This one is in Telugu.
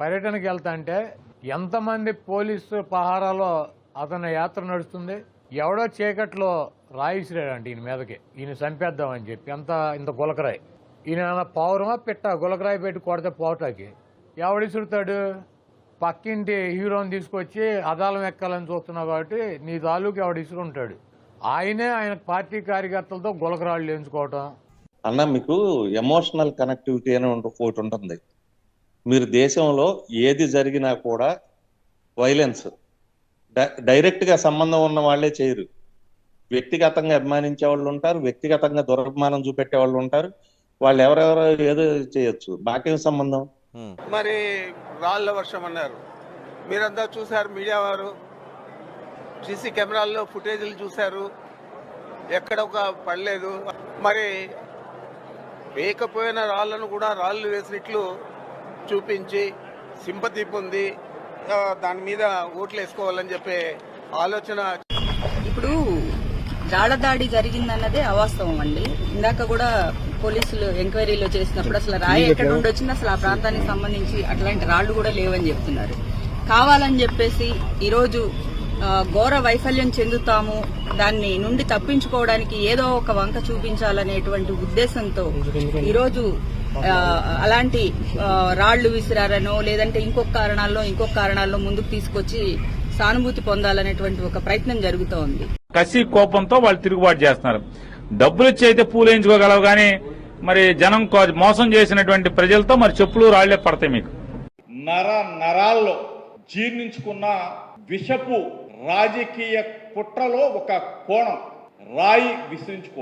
పర్యటనకి వెళ్తా అంటే ఎంతమంది పోలీసు పహారాలో అతని యాత్ర నడుస్తుంది? ఎవడో చీకట్లో రాయిసిరాడంట ఈయన మీదకి. ఈయన చంపేద్దామని చెప్పి. ఎంత ఇంత గులకరాయి. ఈయన పౌరమా పిట్ట? గులకరాయి పెట్టి కొడితే పోటాకి ఎవడిసుడతాడు పక్కింటి హీరోని తీసుకొచ్చి అదాలం ఎక్కాలని చూస్తున్నావు కాబట్టి నీ తాలూకు ఎవడు ఇసుకుంటాడు ఆయనే ఆయన పార్టీ కార్యకర్తలతో గులకరాళ్ళు ఎంచుకోవటం. అన్న మీకు ఎమోషనల్ కనెక్టివిటీ అని ఒకటి ఉంటుంది. మీరు దేశంలో ఏది జరిగినా కూడా వైలెన్స్ డైరెక్ట్గా సంబంధం ఉన్న వాళ్ళే చేయరు. వ్యక్తిగతంగా అభిమానించే వాళ్ళు ఉంటారు వ్యక్తిగతంగా దురభిమానం చూపెట్టే వాళ్ళు ఉంటారు. వాళ్ళు ఎవరెవరో ఏదో చేయొచ్చు. బాకేం సంబంధం. మరి రాళ్ళ వర్షం అన్నారు. మీరంతా చూశారు మీడియా వారు? సీసీ కెమెరాల్లో ఫుటేజీలు చూశారు. ఎక్కడ ఒక పడలేదు. మరి వేయకపోయిన రాళ్ళను కూడా రాళ్ళు వేసినట్లు చూపించి సింపతి పొంది దాని మీద ఓట్లు వేసుకోవాలని చెప్పే ఆలోచన ఇప్పుడు దాడి జరిగిందన్నదే అవాస్తవం అండి. ఇందాక కూడా పోలీసులు ఎంక్వైరీలో చేసినప్పుడు అసలు రాయి ఎక్కడ నుండి వచ్చింది? అసలు ఆ ప్రాంతానికి సంబంధించి అట్లాంటి రాళ్ళు కూడా లేవని చెప్తున్నారు. కావాలని చెప్పేసి ఈరోజు ఘోర వైఫల్యం చెందుతాము. దాన్ని నుండి తప్పించుకోవడానికి ఏదో ఒక వంక చూపించాలనేటువంటి ఉద్దేశంతో ఈరోజు అలాంటి రాళ్ళు విసిరారనో లేదంటే ఇంకొక కారణాల్లో ఇంకొక కారణాల్లో ముందుకు తీసుకొచ్చి సానుభూతి పొందాలనేటువంటి ఒక ప్రయత్నం జరుగుతూ ఉంది. కసి కోపంతో వాళ్ళు తిరుగుబాటు చేస్తున్నారు. డబ్బులు ఇచ్చి అయితే పూలు వేయించుకోగలవు కానీ మరి జనం మోసం చేసినటువంటి ప్రజలతో మరి చెప్పులు రాళ్ళే పడతాయి మీకు. నర నరాల్లో జీర్ణించుకున్న విషపు రాజకీయ కుట్రలో ఒక కోణం. రాయి విసిరించుకోవడం.